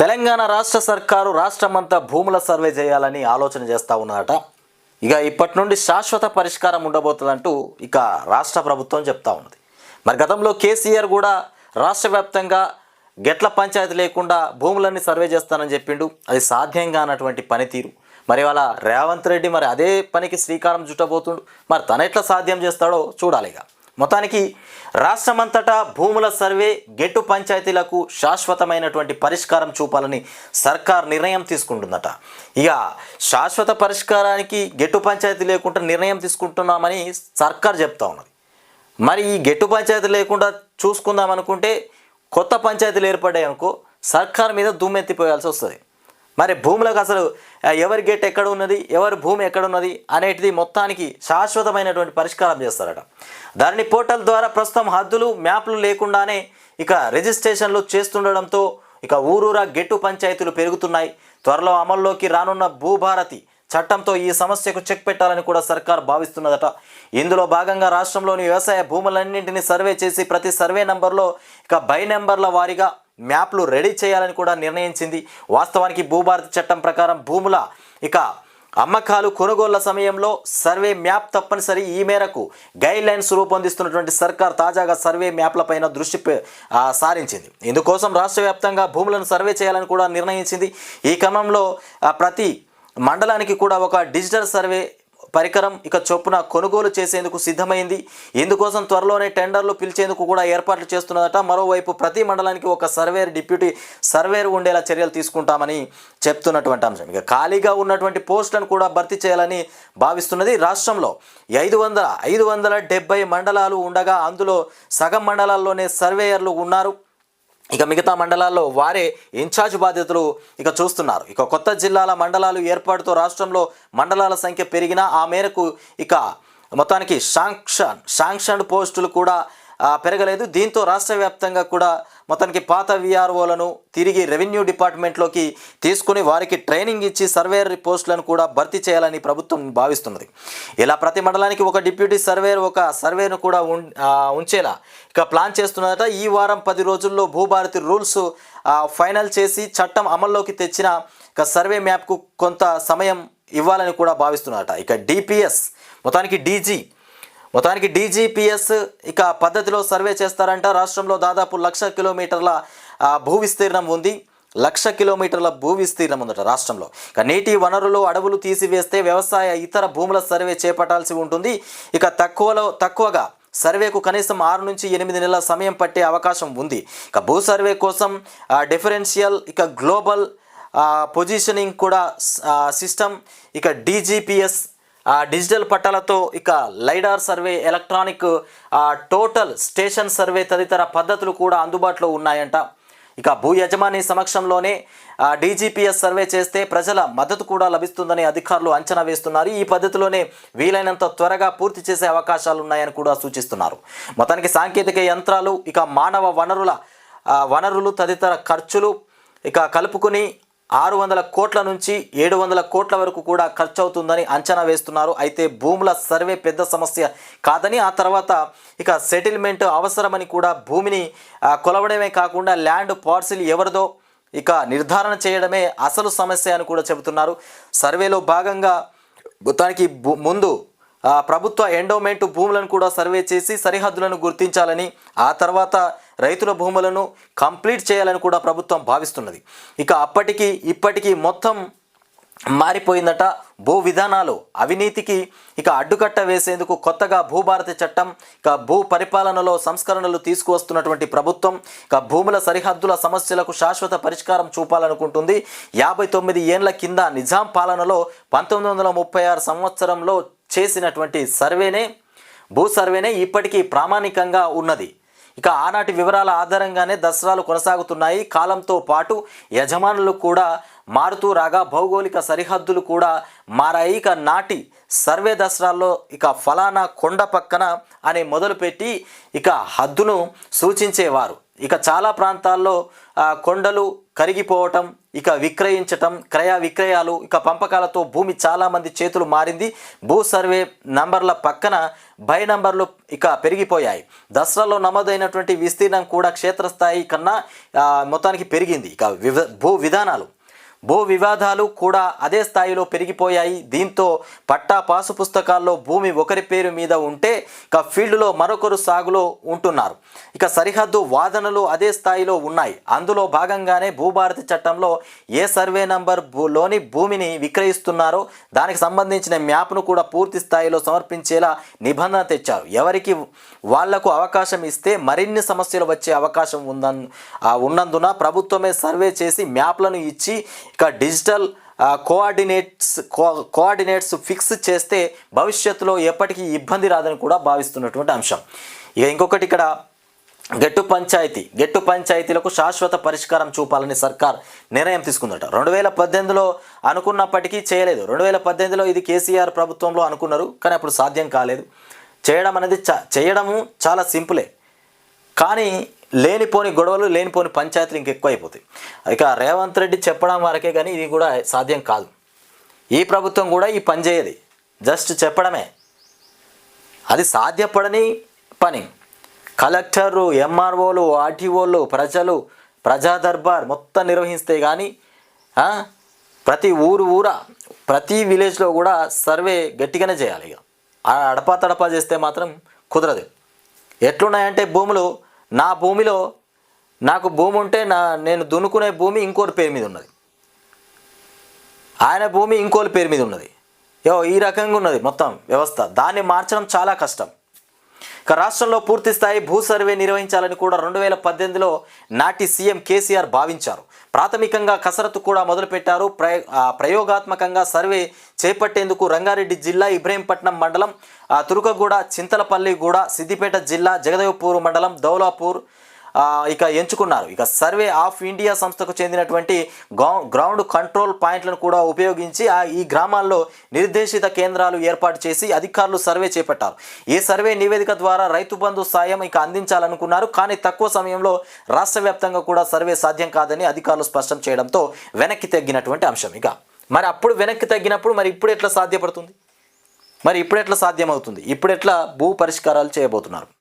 తెలంగాణ రాష్ట్ర సర్కారు రాష్ట్రమంతా భూముల సర్వే చేయాలని ఆలోచన చేస్తూ ఉన్నారట. ఇక ఇప్పటి నుండి శాశ్వత పరిష్కారం ఉండబోతుందంటూ ఇక రాష్ట్ర ప్రభుత్వం చెప్తా ఉన్నది. మరి గతంలో కేసీఆర్ కూడా రాష్ట్ర వ్యాప్తంగా గెట్ల పంచాయతీ లేకుండా భూములన్నీ సర్వే చేస్తానని చెప్పిండు. అది సాధ్యం కానటువంటి పనితీరు. మరి వాళ్ళ రేవంత్ రెడ్డి మరి అదే పనికి శ్రీకారం చుట్టబోతుండు. మరి తన ఎట్లా సాధ్యం చేస్తాడో చూడాలి ఇక మొత్తానికి రాష్ట్రమంతటా భూముల సర్వే గెట్టు పంచాయతీలకు శాశ్వతమైనటువంటి పరిష్కారం చూపాలని సర్కార్ నిర్ణయం తీసుకుంటుందట. ఇక శాశ్వత పరిష్కారానికి గెట్టు పంచాయతీ లేకుండా నిర్ణయం తీసుకుంటున్నామని సర్కార్ చెప్తా ఉన్నది. మరి ఈ గెట్టు పంచాయతీ లేకుండా చూసుకుందాం అనుకుంటే కొత్త పంచాయతీలు ఏర్పడ్డాయి అనుకో సర్కార్ మీద దుమ్మెత్తిపోయాల్సి వస్తుంది. మరి భూములకు అసలు ఎవరి గేట్ ఎక్కడ ఉన్నది ఎవరి భూమి ఎక్కడ ఉన్నది అనేటిది మొత్తానికి శాశ్వతమైనటువంటి పరిష్కారం చేస్తారట. దాని పోర్టల్ ద్వారా ప్రస్తుతం హద్దులు మ్యాప్లు లేకుండానే ఇక రిజిస్ట్రేషన్లు చేస్తుండడంతో ఇక ఊరూరా గెట్టు పంచాయతీలు పెరుగుతున్నాయి. త్వరలో అమల్లోకి రానున్న భూభారతి చట్టంతో ఈ సమస్యకు చెక్ పెట్టాలని కూడా సర్కార్ భావిస్తున్నదట. ఇందులో భాగంగా రాష్ట్రంలోని వ్యవసాయ భూములన్నింటినీ సర్వే చేసి ప్రతి సర్వే నెంబర్లో ఇక బై నెంబర్ల వారీగా మ్యాప్లు రెడీ చేయాలని కూడా నిర్ణయించింది. వాస్తవానికి భూభారతి చట్టం ప్రకారం భూముల ఇక అమ్మకాలు కొనుగోళ్ళ సమయంలో సర్వే మ్యాప్ తప్పనిసరి ఈ మేరకు గైడ్ లైన్స్ రూపొందిస్తున్నటువంటి సర్కార్ తాజాగా సర్వే మ్యాప్లపైన దృష్టి సారించింది. ఇందుకోసం రాష్ట్ర వ్యాప్తంగా భూములను సర్వే చేయాలని కూడా నిర్ణయించింది. ఈ క్రమంలో ప్రతి మండలానికి కూడా ఒక డిజిటల్ సర్వే పరికరం ఇక చొప్పున కొనుగోలు చేసేందుకు సిద్ధమైంది. ఇందుకోసం త్వరలోనే టెండర్లు పిలిచేందుకు కూడా ఏర్పాట్లు చేస్తున్నదట. మరోవైపు ప్రతి మండలానికి ఒక సర్వేర్ డిప్యూటీ సర్వేర్ ఉండేలా చర్యలు తీసుకుంటామని చెప్తున్నటువంటి అంశం. ఇక ఖాళీగా ఉన్నటువంటి పోస్టులను కూడా భర్తీ చేయాలని భావిస్తున్నది రాష్ట్రంలో. ఐదు వందల ఐదు వందల డెబ్బై మండలాలు ఉండగా అందులో సగం మండలాల్లోనే సర్వేయర్లు ఉన్నారు. ఇక మిగతా మండలాల్లో వారే ఇన్ఛార్జ్ బాధ్యతలు ఇక చూస్తున్నారు. ఇక కొత్త జిల్లాల మండలాలు ఏర్పాటుతో రాష్ట్రంలో మండలాల సంఖ్య పెరిగినా ఆ మేరకు ఇక మొత్తానికి శాంక్షన్ శాంక్షన్ పోస్టులు కూడా పెరగలేదు. దీంతో రాష్ట్ర వ్యాప్తంగా కూడా మొత్తానికి పాత విఆర్ఓలను తిరిగి రెవెన్యూ డిపార్ట్మెంట్లోకి తీసుకుని వారికి ట్రైనింగ్ ఇచ్చి సర్వేయర్ పోస్టులను కూడా భర్తీ చేయాలని ప్రభుత్వం భావిస్తున్నది. ఇలా ప్రతి మండలానికి ఒక డిప్యూటీ సర్వేయర్ ఒక సర్వేను కూడా ఉంచేలా ఇక ప్లాన్ చేస్తున్నదట. ఈ వారం పది రోజుల్లో భూభారతి రూల్స్ ఫైనల్ చేసి చట్టం అమల్లోకి తెచ్చిన ఇక సర్వే మ్యాప్కు కొంత సమయం ఇవ్వాలని కూడా భావిస్తున్నారట ఇక డిపిఎస్ మొత్తానికి డీజీ మొత్తానికి డీజీపీఎస్ ఇక పద్ధతిలో సర్వే చేస్తారంట. రాష్ట్రంలో దాదాపు లక్ష కిలోమీటర్ల భూ విస్తీర్ణం ఉంది. లక్ష కిలోమీటర్ల భూ విస్తీర్ణం ఉందట రాష్ట్రంలో. ఇక నీటి వనరులు అడవులు తీసివేస్తే వ్యవసాయ ఇతర భూముల సర్వే చేపట్టాల్సి ఉంటుంది. ఇక తక్కువలో తక్కువగా సర్వేకు కనీసం ఆరు నుంచి ఎనిమిది నెలల సమయం పట్టే అవకాశం ఉంది. ఇక భూ సర్వే కోసం డిఫరెన్షియల్ ఇక గ్లోబల్ పొజిషనింగ్ కూడా సిస్టమ్ ఇక డీజీపీఎస్ డిజిటల్ పట్టాలతో ఇక LiDAR survey electronic total station survey తదితర పద్ధతులు కూడా అందుబాటులో ఉన్నాయంట. ఇక భూ యజమాని సమక్షంలోనే డీజీపీఎస్ సర్వే చేస్తే ప్రజల మద్దతు కూడా లభిస్తుందని అధికారులు అంచనా వేస్తున్నారు. ఈ పద్ధతిలోనే వీలైనంత త్వరగా పూర్తి చేసే అవకాశాలు ఉన్నాయని కూడా సూచిస్తున్నారు. మొత్తానికి సాంకేతిక యంత్రాలు ఇక మానవ వనరుల వనరులు తదితర ఖర్చులు ఇక కలుపుకుని ఆరు వందల కోట్ల నుంచి ఏడు వందల కోట్ల వరకు కూడా ఖర్చు అవుతుందని అంచనా వేస్తున్నారు. అయితే భూముల సర్వే పెద్ద సమస్య కాదని ఆ తర్వాత ఇక సెటిల్మెంట్ అవసరమని కూడా భూమిని కొలవడమే కాకుండా ల్యాండ్ పార్సిల్ ఎవరిదో ఇక నిర్ధారణ చేయడమే అసలు సమస్య అని కూడా చెబుతున్నారు. సర్వేలో భాగంగా మొత్తానికి ముందు ప్రభుత్వ ఎండోమెంట్ భూములను కూడా సర్వే చేసి సరిహద్దులను గుర్తించాలని ఆ తర్వాత రైతుల భూములను కంప్లీట్ చేయాలని కూడా ప్రభుత్వం భావిస్తున్నది. ఇక అప్పటికి ఇప్పటికీ మొత్తం మారిపోయిందట భూ విధానాలు. అవినీతికి ఇక అడ్డుకట్ట వేసేందుకు కొత్తగా భూభారతి చట్టం ఇక భూ పరిపాలనలో సంస్కరణలు తీసుకువస్తున్నటువంటి ప్రభుత్వం ఇక భూముల సరిహద్దుల సమస్యలకు శాశ్వత పరిష్కారం చూపాలనుకుంటుంది. యాభై తొమ్మిది ఏండ్ల కింద నిజాం పాలనలో పంతొమ్మిది వందల ముప్పై ఆరు సంవత్సరంలో చేసినటువంటి సర్వేనే భూ సర్వేనే ఇప్పటికీ ప్రామాణికంగా ఉన్నది. ఇక ఆనాటి వివరాల ఆధారంగానే దసరాలు కొనసాగుతున్నాయి. కాలంతో పాటు యజమానులు కూడా మారుతూ రాగా భౌగోళిక సరిహద్దులు కూడా మారాయి. ఇక నాటి సర్వే దసరాల్లో ఇక ఫలానా కొండ పక్కన అనే మొదలుపెట్టి ఇక హద్దును సూచించేవారు. ఇక చాలా ప్రాంతాల్లో కొండలు కరిగిపోవటం ఇక విక్రయించటం క్రయ విక్రయాలు ఇక పంపకాలతో భూమి చాలామంది చేతులు మారింది. భూ సర్వే నంబర్ల పక్కన బై నంబర్లు ఇక పెరిగిపోయాయి. దసరాలో నమోదైనటువంటి విస్తీర్ణం కూడా క్షేత్రస్థాయి కన్నా మొత్తానికి పెరిగింది. ఇక భూ విధానాలు. భూ వివాదాలు కూడా అదే స్థాయిలో పెరిగిపోయాయి. దీంతో పట్టా పాసు పుస్తకాల్లో భూమి ఒకరి పేరు మీద ఉంటే ఇక ఫీల్డ్లో మరొకరు సాగులో ఉంటున్నారు. ఇక సరిహద్దు వాదనలు అదే స్థాయిలో ఉన్నాయి. అందులో భాగంగానే భూభారతి చట్టంలో ఏ సర్వే నంబర్లోని భూమిని విక్రయిస్తున్నారో దానికి సంబంధించిన మ్యాప్ను కూడా పూర్తి స్థాయిలో సమర్పించేలా నిబంధన తెచ్చారు. ఎవరికి వాళ్ళకు అవకాశం ఇస్తే మరిన్ని సమస్యలు వచ్చే అవకాశం ఉందన్ ఉన్నందున ప్రభుత్వమే సర్వే చేసి మ్యాప్లను ఇచ్చి ఇక digital coordinates co coordinates fix చేస్తే భవిష్యత్తులో ఎప్పటికీ ఇబ్బంది రాదని కూడా భావిస్తున్నటువంటి అంశం. ఇక ఇంకొకటి ఇక్కడ గట్టు పంచాయతీ గట్టు పంచాయతీలకు శాశ్వత పరిష్కారం చూపాలని సర్కార్ నిర్ణయం తీసుకుందట. రెండు వేల పద్దెనిమిదిలో అనుకున్నప్పటికీ చేయలేదు. రెండు వేల పద్దెనిమిదిలో ఇది కేసీఆర్ ప్రభుత్వంలో అనుకున్నారు కానీ అప్పుడు సాధ్యం కాలేదు. చేయడం అనేది చేయడము చాలా సింపులే. కానీ లేనిపోని గొడవలు లేనిపోని పంచాయతీలు ఇంకెక్కువ అయిపోతాయి ఇక రేవంత్ రెడ్డి చెప్పడం వరకే కానీ ఇది కూడా సాధ్యం కాదు. ఈ ప్రభుత్వం కూడా ఈ పని చేయదు. జస్ట్ చెప్పడమే. అది సాధ్యపడని పని. కలెక్టరు ఎంఆర్ఓలు ఆర్టీఓలు ప్రజలు ప్రజా దర్బార్ మొత్తం నిర్వహిస్తే కానీ ప్రతి ఊరు ఊర ప్రతి విలేజ్లో కూడా సర్వే గట్టిగానే చేయాలి ఇక. ఆ అడపా తడపా చేస్తే మాత్రం కుదరదు. ఎట్లున్నాయంటే భూములు నా భూమిలో నాకు భూమి ఉంటే నా నేను దున్నుకునే భూమి ఇంకోటి పేరు మీద ఉన్నది. ఆయన భూమి ఇంకోటి పేరు మీద ఉన్నది. యో ఈ రకంగా ఉన్నది మొత్తం వ్యవస్థ. దాన్ని మార్చడం చాలా కష్టం. ఇక రాష్ట్రంలో పూర్తి స్థాయి భూ సర్వే నిర్వహించాలని కూడా రెండు వేల పద్దెనిమిదిలో నాటి సీఎం కేసీఆర్ భావించారు. ప్రాథమికంగా కసరత్తు కూడా మొదలుపెట్టారు. ప్రయోగాత్మకంగా సర్వే చేపట్టేందుకు రంగారెడ్డి జిల్లా ఇబ్రహీంపట్నం మండలం ఆ, తురుకగూడ చింతలపల్లిగూడ సిద్దిపేట జిల్లా జగదేవపూర్ మండలం దౌలాపూర్ ఇక ఎంచుకున్నారు. ఇక సర్వే ఆఫ్ ఇండియా సంస్థకు చెందినటువంటి గ్రౌండ్ కంట్రోల్ పాయింట్లను కూడా ఉపయోగించి ఆ ఈ గ్రామాల్లో నిర్దేశిత కేంద్రాలు ఏర్పాటు చేసి అధికారులు సర్వే చేపట్టారు. ఈ సర్వే నివేదిక ద్వారా రైతు బంధు సాయం ఇక అందించాలనుకున్నారు. కానీ తక్కువ సమయంలో రాష్ట్ర వ్యాప్తంగా కూడా సర్వే సాధ్యం కాదని అధికారులు స్పష్టం చేయడంతో వెనక్కి తగ్గినటువంటి అంశం ఇక. మరి అప్పుడు వెనక్కి తగ్గినప్పుడు మరి ఇప్పుడు ఎట్లా సాధ్యపడుతుంది? మరి ఇప్పుడు ఎట్లా సాధ్యమవుతుంది? ఇప్పుడు ఎట్లా భూ పరిష్కారాలు చేయబోతున్నారు?